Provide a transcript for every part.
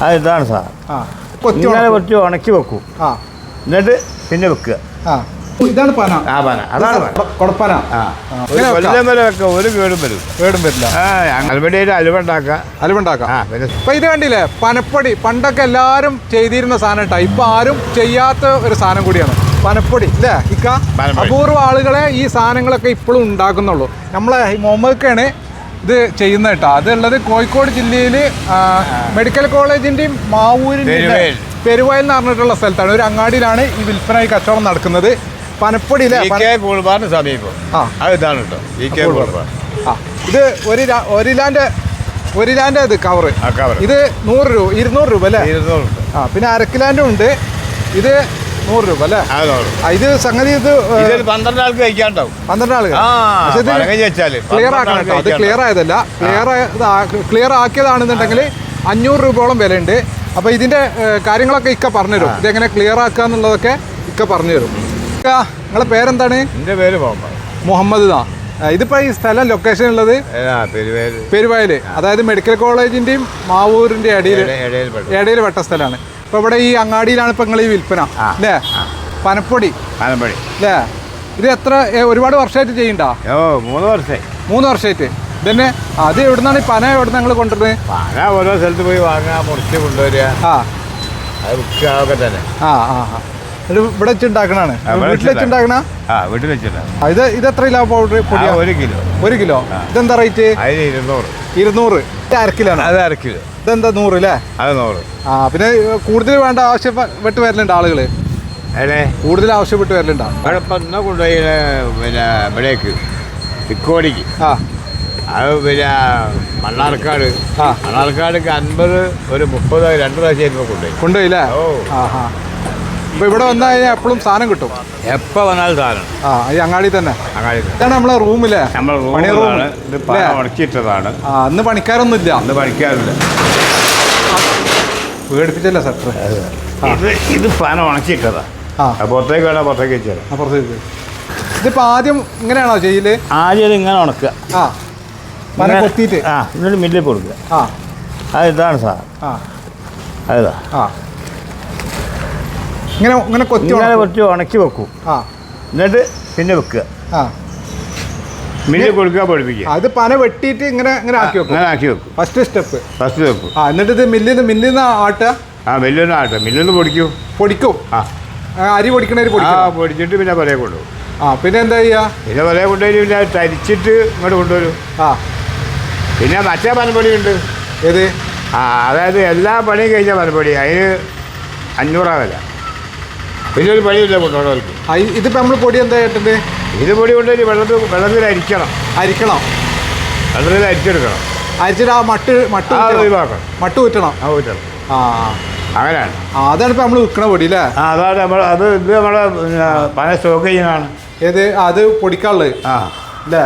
ഇതാണ് സാർ. ആ കൊത്തി ഇങ്ങനെ ഉണക്കും. കുറച്ച് ഉണക്കി വെക്കും. ആ. എന്നിട്ട് പിന്നെ വെക്കുക. ആ. ഇതാണ് പന. ആ പന. അതാണ് പന. കൊടപ്പന. ആ. ആ, ഒരു ഇങ്ങനെ വെക്കാം. കൊല്ലം വരെ വെക്കാം. ഒരു കേടും വരും. കേടും വരില്ല. ആ അൽവടിയിൽ അലുവ ഉണ്ടാക്കാം. അലുവുണ്ടാക്കാം. ആ പിന്നെ അപ്പൊ ഇത് കണ്ടില്ലേ? പനപ്പൊടി. പണ്ടൊക്കെ എല്ലാരും ചെയ്തിരുന്ന സാധനം കേട്ടോ ഇപ്പൊ ആരും ചെയ്യാത്ത ഒരു സാധനം കൂടിയാണ്. പനപ്പൊടി. അല്ലേ ഇക്ക? പനപ്പൊടി. അപൂർവ ആളുകളെ ഈ സാധനങ്ങളൊക്കെ ഇപ്പോഴും ഉണ്ടാക്കുന്നുള്ളൂ. നമ്മളെ ഈ മുഹമ്മദ്ക്കാണ് ഇത് ചെയ്യുന്ന കേട്ടോ. അതുള്ളത് കോഴിക്കോട് ജില്ലയിൽ മെഡിക്കൽ കോളേജിന്റെയും മാവൂരിന്റെ പെരുവയൽ. എന്ന് പറഞ്ഞിട്ടുള്ള സ്ഥലത്താണ്. ഒരു അങ്ങാടിയിലാണ് ഈ വിൽപ്പന ഈ കച്ചവടം നടക്കുന്നത്. പനപ്പൊടിയിലെ സമീപം. ആ. ഇതാണ് കേട്ടോ. ആ ഇത് ഒരു ര- ഒരു ലാന്റെ ഒരു ലാന്റെ ഇത് കവറ്. ഇത് നൂറ് രൂപ ഇരുന്നൂറ് രൂപ അല്ലേ? ഇരുന്നൂറ് ആ പിന്നെ അരക്കിലാന്റെ ഉണ്ട്. ഇത് നൂറ് രൂപ അല്ലേ? ഇത് സംഗതി ഇത് പന്ത്രണ്ട് ആൾക്ക് കഴിക്കാണ്ടാവും. പന്ത്രണ്ട് ആൾക്ക് ക്ലിയർ ആക്കണം കേട്ടോ. അത് ക്ലിയർ ആയതല്ല. ക്ലിയർ ക്ലിയർ ആക്കിയതാണെന്നുണ്ടെങ്കിൽ അഞ്ഞൂറ് രൂപയോളം വിലയുണ്ട്. അപ്പോൾ ഇതിന്റെ കാര്യങ്ങളൊക്കെ ഇക്ക പറഞ്ഞുതരും. ഇതെങ്ങനെ ക്ലിയർ ആക്കുക എന്നുള്ളതൊക്കെ ഇക്ക പറഞ്ഞുതരും. നിങ്ങളെ പേരെന്താണ്? എന്റെ പേര് പോകുമ്പോ മുഹമ്മദ് ദാ ഇതിപ്പോൾ ഈ സ്ഥലം ലൊക്കേഷൻ ഉള്ളത്? പെരുവായൽ അതായത് മെഡിക്കൽ കോളേജിന്റെയും മാവൂരിന്റെ ഇടയിൽ ഇടയിൽ വട്ട സ്ഥലമാണ്. ഇപ്പോൾ ഇവിടെ ഈ അങ്ങാടിയിലാണ് ഇപ്പൊ നിങ്ങൾ ഈ വിൽപ്പന അല്ലേ? പനപ്പൊടി. പനപ്പൊടി. അല്ലേ? ഇത് എത്ര ഒരുപാട് വർഷമായിട്ട് ചെയ്യണ്ടോ? ഓ മൂന്ന് വർഷമായി മൂന്ന് വർഷമായിട്ട് ഇതന്നെ അത് എവിടുന്നാണ് ഈ പന എവിടുന്ന് നിങ്ങൾ കൊണ്ടുവരുന്നത് പന ഓരോ സ്ഥലത്ത് പോയി വാങ്ങാ മുറിച്ച് കൊണ്ടുവരിക ആ. അത് വിൽക്കുക തന്നെ. ആ ആ ആ. ഇവിടെ വെച്ചുണ്ടാക്കണാണ് വീട്ടിൽ വെച്ചുണ്ടാക്കണ? ആ വീട്ടിൽ വെച്ചിട്ടാണ് ഇത് ഇത് എത്ര കിലോ പൗഡർ പൊടി ഒരു കിലോ. ഒരു കിലോ? ഇതെന്താ റേറ്റ്? അതിന് ഇരുന്നൂറ്. ഇരുന്നൂറ്. ഇത് അര കിലോ അത് അര കിലോ. ഇതെന്താ നൂറ് അല്ലേ? അത് നൂറ്. ആ പിന്നെ കൂടുതൽ വേണ്ട ആവശ്യപ്പെട്ട് വരലുണ്ട് ആളുകൾ കൂടുതൽ ആവശ്യപ്പെട്ട് വരലുണ്ടോ കൊണ്ടുപോയി പിന്നെ ഇവിടേക്ക് തിക്കോടിക്ക്. ആ. അത് പിന്നെ മണ്ണാർക്കാട്. മണ്ണാർക്കാട് അൻപത് ഒരു മുപ്പത് രണ്ട് പ്രാവശ്യം കൊണ്ടുപോയി. കൊണ്ടുപോയില്ലേ ഓ. ആ ആ ഇപ്പൊ ഇവിടെ വന്നാൽ കഴിഞ്ഞാൽ എപ്പോഴും സാധനം കിട്ടും. എപ്പോൾ വന്നാലും സാധനം. ആ ഈ അങ്ങാടി തന്നെ. അങ്ങാടി ഇതാണ് നമ്മളെ റൂമിൽ നമ്മൾ പണി റൂം റൂമാണ് ഇത്? ഉണക്കിയിട്ടതാണ്. ആ അന്ന് പണിക്കാരൊന്നും ഇല്ല. അന്ന് പഠിക്കാറില്ല പേടിപ്പിച്ചല്ലേ സെക്ടർ ഇത് ഇത് പന ഉണക്കിയിട്ടതാ. ആ. അത് പുറത്തേക്ക് വേണം? പുറത്തേക്ക് വെച്ചാൽ അപ്പുറത്തേക്ക് ഇതിപ്പോ ആദ്യം ഇങ്ങനെയാണോ ചെയ്യൽ? ആദ്യം ഇത് ഇങ്ങനെ ഉണക്കുക. ആ. പന ഇങ്ങനെ- കൊത്തിയിട്ട്. ആ എന്നിട്ട് മില്ലിൽ കൊടുക്കുക. ആ. അത് ഇതാണ് സാർ ആ. അതാ. ആ. ഇങ്ങനെ ഇങ്ങനെ കൊത്തി ഇങ്ങനെ. കുറച്ച് ഉണക്കി വെക്കും. ആ. എന്നിട്ട് പിന്നെ വെക്കുക. ആ. മില്ല് കൊടുക്കുക പഠിപ്പിക്കുക അത് പന വെട്ടിയിട്ട് ഇങ്ങനെ ഇങ്ങനെ ആക്കി വെക്കും. അങ്ങനെ ആക്കി വെക്കും. ഫസ്റ്റ് സ്റ്റെപ്പ് ഫസ്റ്റ് സ്റ്റെപ്പ് ആ എന്നിട്ട് ഇത് മില്ലിൽ നിന്ന് മില്ലിൽ നിന്ന് ആട്ടുക. ആ മില്ലൊന്നും ആട്ട മില്ലിന്ന് പൊടിക്കൂ. പൊടിക്കും. ആ. അരി പൊടിക്കും. ആ പൊടിച്ചിട്ട് പിന്നെ പലയെ കൊണ്ടുപോകും ആ പിന്നെ എന്താ ചെയ്യുക പിന്നെ പലയെ കൊണ്ടുപോയി പിന്നെ തരിച്ചിട്ട് ഇങ്ങോട്ട് കൊണ്ടുവരും. ആ. പിന്നെ മറ്റേ പനപ്പൊടി ഉണ്ട് ഏത്? ആ അതായത് എല്ലാ പണിയും കഴിഞ്ഞ പനപ്പൊടി അതിന് അഞ്ഞൂറാ വില. ഒരു പണിയില്ല കൊണ്ടുപോകണവർക്ക് ഇതിപ്പോൾ നമ്മൾ പൊടി എന്താ കേട്ടത് ഇത് പൊടി കൊണ്ടുപോയി വെള്ളത്തിൽ വെള്ളത്തിൽ അരിക്കണം. അരിക്കണം? വെള്ളത്തിൽ അരിച്ചെടുക്കണം. അരിച്ചിട്ട് ആ മട്ട് മട്ട്. ഒഴിവാക്കണം. മട്ട് ഊറ്റണം. ആ ഊറ്റണം. ആ അങ്ങനെയാണ്. ആ അതാണ് ഇപ്പോൾ നമ്മൾ വിൽക്കണ പൊടി അല്ലേ? ആ അതാണ് നമ്മൾ അത് ഇത് നമ്മളെ പിന്നെ പന സ്റ്റോക്ക് ചെയ്യുന്നതാണ്. ഏത്? അത് പൊടിക്കാനുള്ളത്. ആ. അല്ലേ?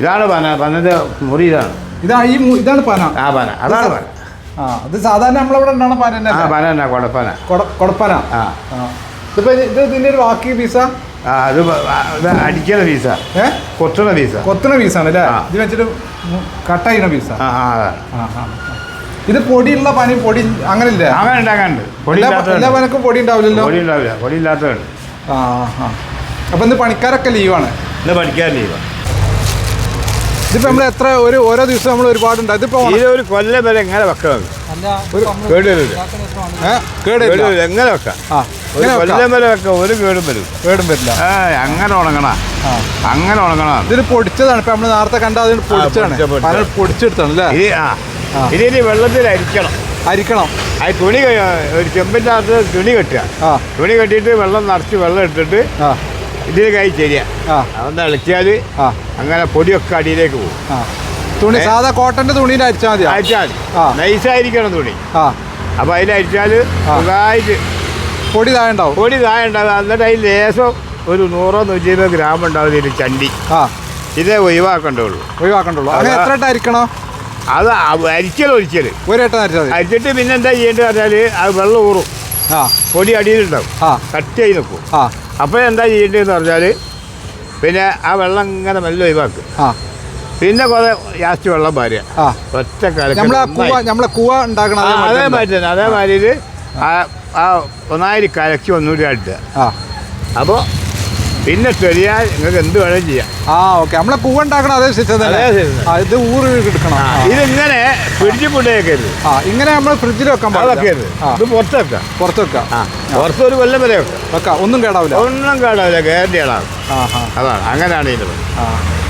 ഇതാണ് പന. പനന്റെ മുറി ഇതാണ്. ഇതാണ് ഈ ഇതാണ് പന. ആ പന. അതാണ് പന. ആ അത് സാധാരണ നമ്മളവിടെ ഉണ്ടാണ് പന തന്നെ പന തന്നെ കൊടപ്പന. ആ. ആ. ഇതിപ്പോ ഇത് ഇതിന്റെ ഒരു ബാക്കി പീസ? ആ അത് അടിക്കണ പീസ. ഏ? കൊത്തുന്ന പീസ. കൊത്തണ പീസാണ് അല്ലേ. ഇത് വെച്ചിട്ട് കട്ട് ചെയ്യണ പീസ. ആ ആ അതാണ് ആ ആ ഇത് പൊടിയുള്ള പനി പൊടി അങ്ങനെ ഇല്ലേ അങ്ങനെ പൊടി എല്ലാ പനക്കും പൊടി ഉണ്ടാവില്ലല്ലോ? പൊടി ഉണ്ടാവില്ല. പൊടി ഇല്ലാത്തതാണ് ആ ആ. അപ്പൊ ഇന്ന് പണിക്കാരൊക്കെ ലീവാണ്. ഇന്ന് ഇതിപ്പോ നമ്മൾ എത്ര ഒരു ഓരോ ദിവസം നമ്മൾ ഒരുപാട് ഇതിപ്പോ ഇത് ഒരു കൊല്ലം വരെ എങ്ങനെ വെക്കാം കേട് വരില്ല ഏ? കേടില്ല എങ്ങനെ വെക്കാം ഒരു ഇങ്ങനെ വെക്കാം. കൊല്ലം വരെ വെക്കാം ഒരു കേടും വരും. കേടും വരില്ല. അങ്ങനെ ഉണങ്ങണ. ആ. അങ്ങനെ ഉണങ്ങണ. ഇതിന് പൊടിച്ചതാണ്. ഇപ്പൊ നമ്മൾ നേരത്തെ കണ്ട അതിന് പൊടിച്ചതാണ്. പൊടിച്ച, പൊടിച്ച. പൊടിച്ചെടുത്താണ് അല്ലേ? ആ. ഇനി വെള്ളത്തിൽ അരിക്കണം. അരിക്കണം. ആ തുണി ഒരു ചെമ്പിന്റെ അകത്ത് തുണി കെട്ടുക. ആ. തുണി കെട്ടിയിട്ട് വെള്ളം നിറച്ച് വെള്ളം എടുത്തിട്ട് ഇതിന് കൈ ചെരിയ. ആ. അതൊന്ന് ഇളക്കിയാൽ അങ്ങനെ പൊടിയൊക്കെ അടിയിലേക്ക് പോകും. ആ. തുണി? സാധാ കോട്ടന്റെ തുണിയിൽ അരിച്ചാൽ മതി. അരിച്ചാൽ. നൈസായിരിക്കണം തുണി. ആ. അപ്പൊ അതിൽ അരിച്ചാൽ ആ. സുഖമായിട്ട് പൊടി താഴെ ഉണ്ടാവും പൊടി താഴെ ഉണ്ടാവും എന്നിട്ട് അതിൽ ലേശം ഒരു നൂറോ നൂറ്റി ഇരുപത് ഗ്രാം ഉണ്ടാവും ഇതിൽ ചണ്ടി. ആ. ഇതേ ഒഴിവാക്കണ്ടുള്ളൂ ഒഴിവാക്കണ്ടുള്ളൂ അതാ. എത്ര ഇട്ട് അരിക്കണോ? അത് അരിച്ചൽ അരിക്കൽ ഒരിക്കൽ ഒരു ഏട്ടൻ അരിച്ചാൽ അരിച്ചിട്ട് പിന്നെ എന്താ ചെയ്യേണ്ടത് പറഞ്ഞാൽ അത് വെള്ളം ഊറും. ആ. പൊടി അടിയിലുണ്ടാവും. ആ. ചെയ്ത് നിൽക്കും ആ. അപ്പോൾ എന്താ ചെയ്യേണ്ടതെന്ന് പറഞ്ഞാൽ പിന്നെ ആ വെള്ളം ഇങ്ങനെ മെല്ലെ ഒഴിവാക്കും. ആ. പിന്നെ കുറെ ലാസ്റ്റ് വെള്ളം ഭാര്യ ഒറ്റ നമ്മളെ കൂവ ഉണ്ടാക്കണ അതേമാതിരി അതേമാതിരി തന്നെ. അതേമാതിരി ഇത് ആ ഒന്നായിരി കലക്കി ഒന്നുകൂടി അടുത്ത് ആ. അപ്പോൾ പിന്നെ ചെറിയാൽ നിങ്ങൾക്ക് എന്ത് വേണം ചെയ്യാം. ആ ഓക്കെ. നമ്മളെ കൂവ ഉണ്ടാക്കണ അതേ സിസ്റ്റം തന്നെ. അതേ ഇത് ഊറ് എടുക്കണം. ഇതിങ്ങനെ പിടിച്ച് കൊണ്ടുവയ്ക്കരുത് ആ ഇങ്ങനെ നമ്മൾ ഫ്രിഡ്ജിൽ വെക്കാൻ അത് പാടില്ല വെക്കരുത് ഇത് പുറത്ത് വെക്കാം. പുറത്ത് വെക്കാം. പുറത്ത് ഒരു കൊല്ലം വരെ വെക്കാം. വെക്കാം. ഒന്നും കേടാവില്ല. ഒന്നും കേടാവില്ല. ഗ്യാരണ്ടി ആ അതാണ്. അങ്ങനെയാണ് ഇതിന്റെ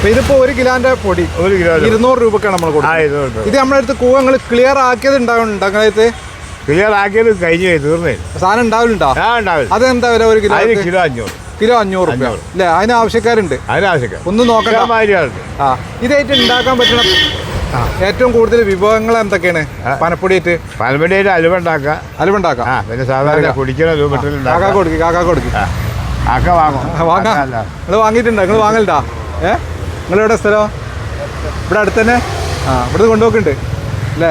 ഇതിപ്പോ ഒരു കിലോന്റെ പൊടി. ഒരു കിലോ ഇരുന്നൂറ് രൂപക്കാണ് നമ്മൾ കൊടുക്കുന്നത്. ഇത് നമ്മുടെ അടുത്ത് കൂവങ്ങൾ ക്ലിയർ ആക്കിയത് ഉണ്ടാവുന്നുണ്ട് ക്ലിയർ ആക്കിയത് കഴിഞ്ഞു തീർന്നേ സാധനം ഉണ്ടാവില്ലുണ്ടോ ഉണ്ടാവില്ല അതെന്താ വില ഒരു കിലോ കിലോ അഞ്ഞൂറ്. കിലോ അഞ്ഞൂറ്. അല്ലേ? അതിന് ആവശ്യക്കാരുണ്ട്. ഒന്ന് ഒന്നും നോക്കണ്ട. ആ ഇതായിട്ട് ഉണ്ടാക്കാൻ പറ്റുന്ന ഏറ്റവും കൂടുതൽ വിഭവങ്ങൾ എന്തൊക്കെയാണ്? ആ. പനപ്പൊടിയിട്ട് പനമ്പടിയുടെ അലുവ ഉണ്ടാക്കാം അലുവുണ്ടാക്കാം. ആ പിന്നെ സാധാരണ കുടിക്കണം കാക്ക ഉണ്ടാക്കാം കൊടുക്കും കാക്ക കൊടുക്ക്. വാങ്ങും. വാങ്ങാം. നിങ്ങൾ വാങ്ങിയിട്ടുണ്ടോ? നിങ്ങൾ വാങ്ങലുണ്ടാ? ഏ? നിങ്ങൾ എവിടെ സ്ഥലം? ഇവിടെ അടുത്ത് തന്നെ ആ ഇവിടെ കൊണ്ടുപോക്കുന്നുണ്ട് അല്ലേ?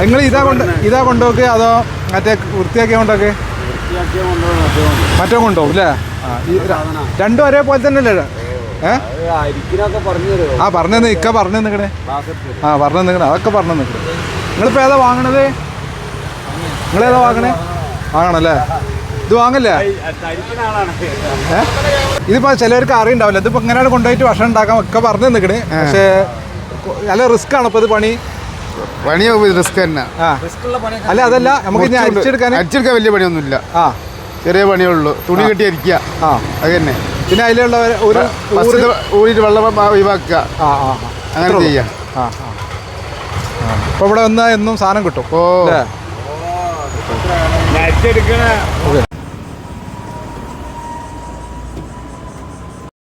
നിങ്ങൾ ഇതാ കൊണ്ട് ഇതാ കൊണ്ടുപോക്ക് അതോ മറ്റേ വൃത്തിയാക്കിയ കൊണ്ടോക്ക് മറ്റോ കൊണ്ടുപോകും അല്ലേ? ആ രണ്ടും ഒരേപോലെ തന്നെ അല്ലേ ആ പറഞ്ഞു തന്നെ ഇക്ക പറഞ്ഞു നിൽക്കണേ ആ പറഞ്ഞു നിൽക്കണേ അതൊക്കെ പറഞ്ഞു നിൽക്കണേ നിങ്ങളിപ്പോൾ ഏതാ വാങ്ങണത്? നിങ്ങളേതാ വാങ്ങണേ? വാങ്ങണല്ലേ ഇത് വാങ്ങല്ലേ? ഇതിപ്പോ ചിലർക്ക് അറിയണ്ടാവില്ല. ഇതിപ്പോ ഇങ്ങനെയാണ് കൊണ്ടുപോയിട്ട് ഭക്ഷണം ഉണ്ടാക്കാൻ ഒക്കെ പറഞ്ഞു നിൽക്കണേ പക്ഷേ നല്ല റിസ്ക് ആണ് ഇപ്പൊ ഇത് പണി. പണി റിസ്ക് തന്നെ. അല്ല അതല്ല നമുക്ക് ഇനി അരിച്ചെടുക്കാൻ അരിച്ചെടുക്കാൻ വലിയ പണിയൊന്നുമില്ല. ആ. ചെറിയ പണിയേ ഉള്ളൂ. തുണി കെട്ടി അരിക്കുക. ആ. അത് തന്നെ. പിന്നെ അതിലുള്ള ഒരു ഊരിട്ട് വെള്ളം ഒഴിവാക്കുക. ആ ആ. അങ്ങനെ. ചെയ്യാം. ആ ആ. ഇവിടെ വന്നാൽ എന്നും സാധനം കിട്ടും. ഓ. ഓക്കെ.